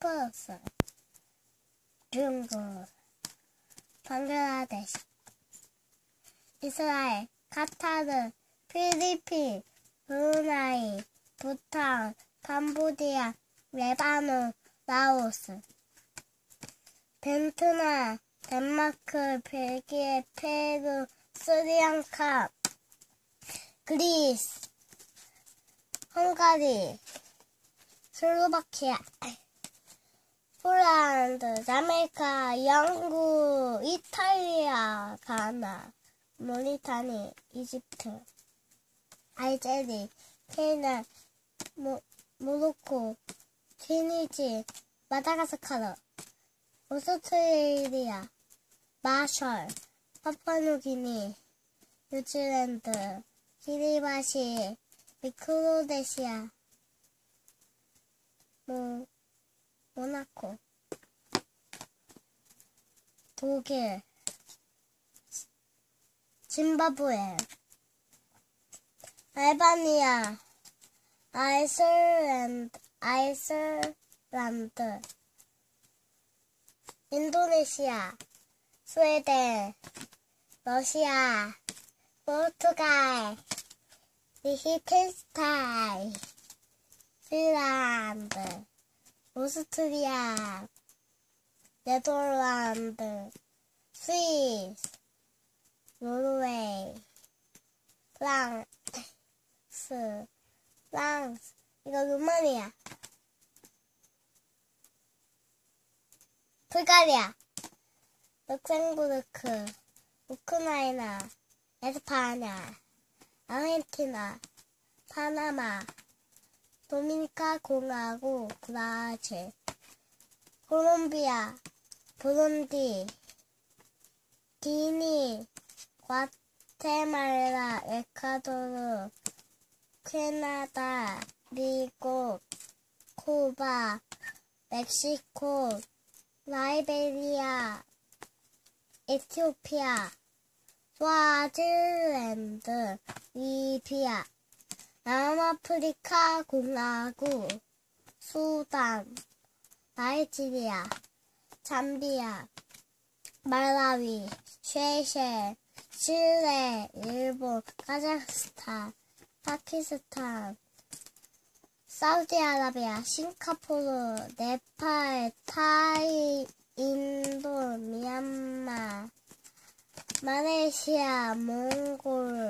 시프러스, 중국, 방글라데시, 이스라엘, 카타르, 필리핀, 브루나이, 부탄, 캄보디아, 레바논, 라오스, 베트남, 덴마크, 벨기에, 페루, 스리랑카, 그리스, 헝가리, 슬로바키아, 폴란드, 자메이카, 영국, 이탈리아, 가나, 모리타니, 이집트, 알제리, 케냐, 모, 모로코, 튀니지, 마다가스카르, 오스트레일리아, 마셜, 파푸아뉴기니, 뉴질랜드, 키리바시, 미크로네시아, 모, 모나코, 독일, 짐바브웨, 알바니아, 아이슬란드, 아이슬란드, 인도네시아, 스웨덴, 러시아, 포르투갈, 리히텐스타인, 핀란드, 오스트리아, 네덜란드, 스위스, 노르웨이, 프랑스, 프랑스, 이거 루마니아, 불가리아, 룩셈부르크, 우크라이나, 에스파냐, 아르헨티나, 파나마, 도미니카 공화국, 브라질, 콜롬비아, 부룬디, 기니, 과테말라, 에콰도르, 캐나다, 미국, 쿠바, 멕시코, 라이베리아, 에티오피아, 스와질랜드, 리비아, 남아프리카 공화국, 수단, 나이지리아, 잠비아, 말라위, 쉐이셸, 칠레, 일본, 카자흐스탄, 파키스탄, 사우디아라비아, 싱가포르, 네팔, 타이, 인도, 미얀마, 말레이시아, 몽골,